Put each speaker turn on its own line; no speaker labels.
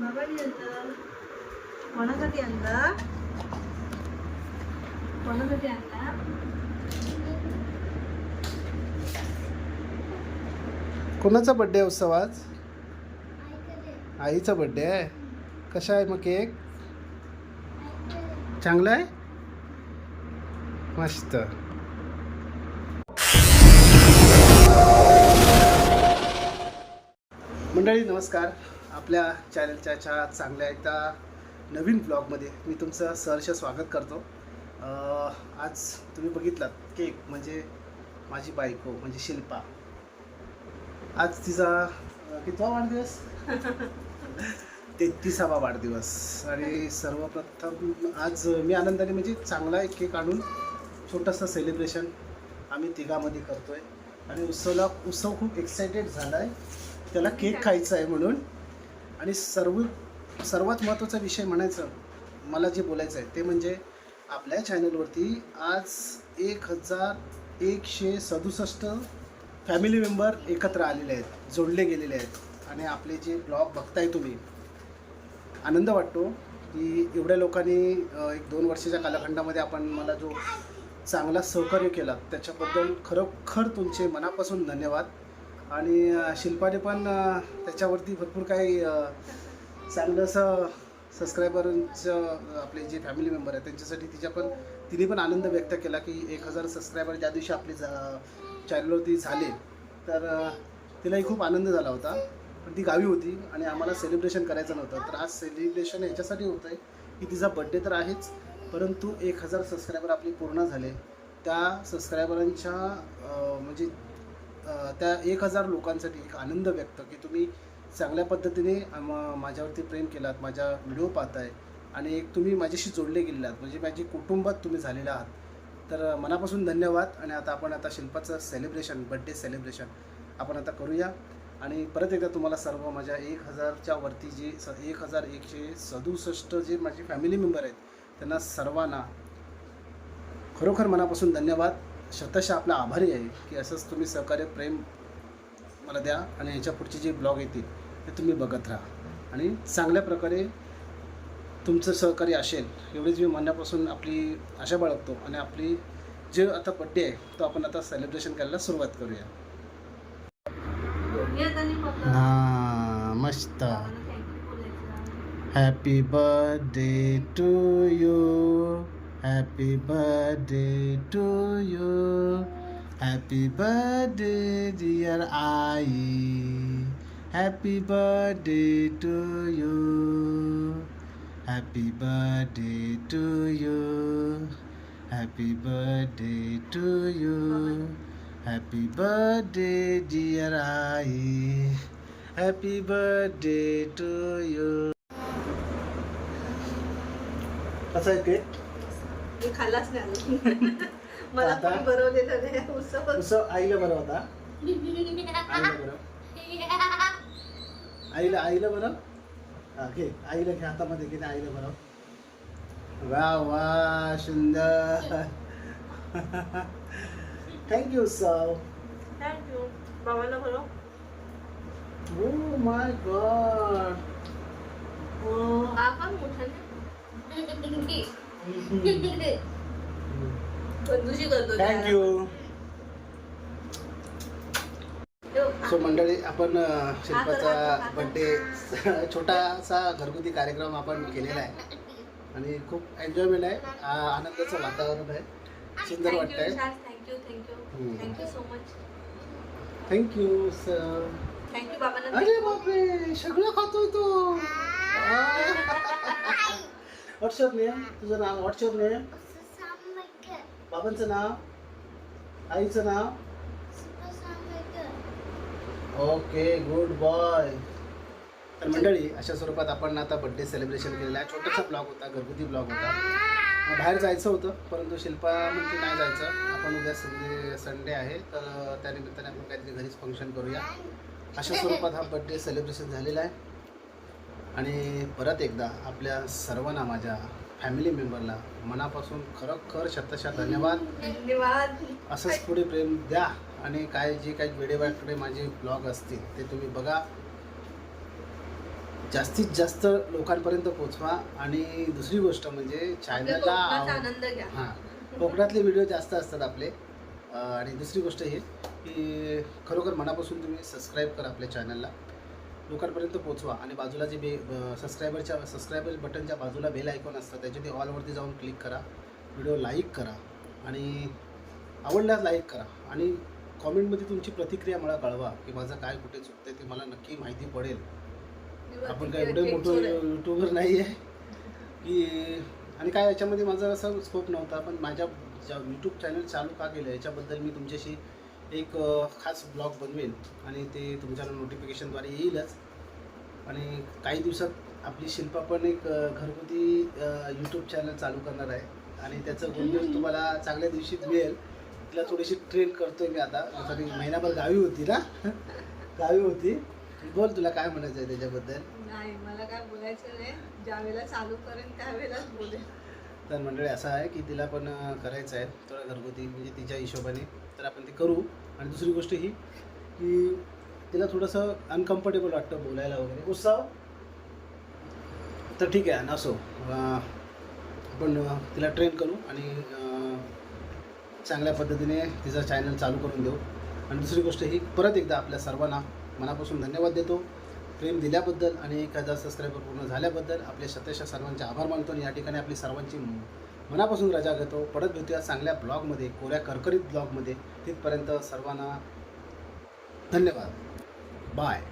बाबांनी आणलं कोणासाठी आणला
कोणाचा बड्डे उत्सव आज? आईचा बड्डे आहे. कसा आहे मग केक? चांगला आहे? मस्त. मंडळी नमस्कार. आपल्या चॅनलच्या च्या चांगल्या एकदा नवीन ब्लॉगमध्ये मी तुमचं सहर्ष स्वागत करतो. आज तुम्ही बघितलात केक म्हणजे माझी बायको म्हणजे शिल्पा. आज तिचा कितवा वाढदिवस? तेहतीसावा वाढदिवस. आणि सर्वप्रथम आज मी आनंदाने म्हणजे चांगला एक केक आणून छोटंसं सेलिब्रेशन आम्ही तिघामध्ये करतोय. आणि उत्सवला उत्सव खूप एक्सायटेड झाला आहे त्याला केक खायचा आहे म्हणून. आणि सर्व सर्वात महत्त्वाचा विषय म्हणायचं मला जे बोलायचं आहे ते म्हणजे आपल्या चॅनलवरती आज एक हजार एकशे सदुसष्ट फॅमिली मेंबर एकत्र आलेले आहेत जोडले गेलेले आहेत. आणि आपले जे ब्लॉग बघताय तुम्ही आनंद वाटतो की एवढ्या लोकांनी एक दोन वर्षाच्या कालखंडामध्ये आपण मला जो चांगला सहकार्य केला. त्याच्याबद्दल खरोखर तुमचे मनापासून धन्यवाद. आणि शिल्पाने पण त्याच्यावरती भरपूर काही चांगलंसं चांगलं असं सबस्क्रायबरांचं आपले जे फॅमिली मेंबर आहेत त्यांच्यासाठी तिच्या पण तिने पण आनंद व्यक्त केला की एक हजार सबस्क्रायबर ज्या दिवशी आपले चॅनलवरती झाले तर तिलाही खूप आनंद झाला होता. पण ती गावी होती आणि आम्हाला सेलिब्रेशन करायचं नव्हतं. तर आज सेलिब्रेशन याच्यासाठी होतं आहे की तिचा बड्डे तर आहेच. परंतु एक हजार सबस्क्रायबर आपली पूर्ण झाले. त्या सबस्क्रायबरांच्या म्हणजे त्या एक हजार लोकांसाठी एक आनंद व्यक्त की तुम्ही चांगल्या पद्धतीने माझ्यावरती प्रेम केलात माझ्या व्हिडिओ पाहताय आणि एक तुम्ही माझ्याशी जोडले गेले आहात म्हणजे माझी कुटुंबात तुम्ही झालेला आहात. तर मनापासून धन्यवाद आणि आता आपण आता शिल्पाचं सेलिब्रेशन बड्डे सेलिब्रेशन आपण आता करूया. आणि परत एकदा तुम्हाला सर्व माझ्या एक हजारच्या वरती जे स एक हजार एकशे सदुसष्ट जे माझे फॅमिली मेंबर आहेत त्यांना सर्वांना खरोखर मनापासून धन्यवाद. शतशः आपला आभारी आहे की असंच तुम्ही सहकार्य प्रेम मला द्या आणि याच्या पुढचे जे ब्लॉग येतील ते तुम्ही बघत राहा. आणि चांगल्या प्रकारे तुमचं सहकार्य असेल एवढीच मी मनापासून आपली आशा बाळगतो आणि आपली जे आता बड्डे आहे तो आपण आता सेलिब्रेशन करायला सुरुवात करूया.
येत
Happy
birthday to you.
Happy birthday to you. Happy birthday, dear I. Happy birthday to you. Happy birthday to you. Happy birthday to you. Happy birthday, dear I. Happy birthday to you. कसं आहे cake
मी खाल्लाच नाही अजून. मला
आता?
कोणी बनवलेलं नाही. उत्सव
कसं आईला बरं होता आईला बरं आईला आईला बरं हा घे. आईला घे हातामध्ये घे आणि आईला बरं वा वा सुंदर. थँक्यू सर
थँक्यू बाबांना बोलव
ओ माय गॉड
हा पण कंजूशी करतो.
थँक्यू. सो मंडळी आपण शिल्पाचा बड्डे छोटासा घरगुती कार्यक्रम आपण केलेला आहे आणि खूप एन्जॉयमेंट आहे आनंदाचं वातावरण आहे सुंदर
Thank you,
वाटतंय
Vishal. Thank you, thank you.
Hmm.
Thank you so much.
Thank you sir
Thank you, बाबांना.
अरे बापरे सगळं खातोय तो व्हॉट्सअप नेम तुझं नाव व्हॉट्सअप नेम बाबांचं नाव आईचं नाव. ओके गुड बॉय तर मंडळी अशा स्वरूपात आपण आता बड्डे सेलिब्रेशन केलेला आहे. छोटासा ब्लॉग होता घरगुती ब्लॉग होता. बाहेर जायचं होतं परंतु शिल्पा म्हणजे नाही जायचं. आपण उद्या संडे संडे आहे तर त्यानिमित्ताने आपण काहीतरी घरीच फंक्शन करूया. अशा स्वरूपात हा बड्डे सेलिब्रेशन झालेला आहे. आणि परत एकदा आपल्या सर्वांना माझ्या फॅमिली मेंबरला मनापासून खरोखर शतशः धन्यवाद.
धन्यवाद.
असंच पुढे प्रेम द्या आणि काय जे काही वेळेवाकडे माझे ब्लॉग असतील ते तुम्ही बघा. जास्तीत जास्त लोकांपर्यंत पोचवा. आणि दुसरी गोष्ट म्हणजे चॅनलला हां. कोकणातले व्हिडिओ जास्त असतात आपले. आणि दुसरी गोष्ट ही की खरोखर मनापासून तुम्ही सबस्क्राईब करा आपल्या चॅनलला लोकांपर्यंत पोचवा आणि बाजूला जे बे सबस्क्रायबरच्या सबस्क्रायबर बटनच्या बाजूला बेल आयकॉन असतात त्याच्यावरती ऑलवरती जाऊन क्लिक करा व्हिडिओ लाईक करा आणि आवडल्यास लाईक करा आणि कॉमेंटमध्ये तुमची प्रतिक्रिया मला कळवा की माझं काय कुठे चुकतंय ते मला नक्की माहिती पडेल. आपण काय एवढे मोठं युट्यूबर नाही आहे की आणि काय याच्यामध्ये माझा असा स्कोप नव्हता पण माझ्या ज्या यूट्यूब चॅनल चालू का केलं याच्याबद्दल मी तुमच्याशी एक खास ब्लॉग बनवेन आणि ते तुमच्याला नोटिफिकेशनद्वारे येईलच. आणि काही दिवसात आपली शिल्पा पण एक घरगुती यूट्यूब चॅनल चालू करणार आहे. आणि त्याचं न्यूज तुम्हाला चांगल्या दिवशी मिळेल. तिला थोडीशी ट्रेन करतोय मी आता. तरी महिनाभर गावी होती ना. गावी होती. बोल तुला काय म्हणायचं आहे त्याच्याबद्दल?
नाही मला काय बोलायचं नाही. ज्या वेळेला चालू करेन त्यावेळेलाच बोलेन.
तर मंडळी असं आहे की तिला पण करायचं आहे थोडं घरगुती म्हणजे तिच्या हिशोबाने. तर आपण ते करू. आणि दुसरी गोष्ट ही की तिला थोडंसं अनकम्फर्टेबल वाटतं बोलायला वगैरे. उत्साह? तर ठीक आहे नसो. असो आपण तिला ट्रेन करू आणि चांगल्या पद्धतीने तिचा चॅनल चालू करून देऊ. आणि दुसरी गोष्ट ही परत एकदा आपल्या सर्वांना मनापासून धन्यवाद देतो. प्रेम दिल्याबद्दल आणि एक हजार सबस्क्रायबर पूर्ण झाल्याबद्दल आपल्या सत्यशा सर्वांचे आभार मानतो आणि या ठिकाणी आपली सर्वांची मनापासून रजा घेतो. परत भेटूया चांगल्या ब्लॉगमध्ये कोऱ्या करकरीत ब्लॉगमध्ये. तिथपर्यंत सर्वांना धन्यवाद. बाय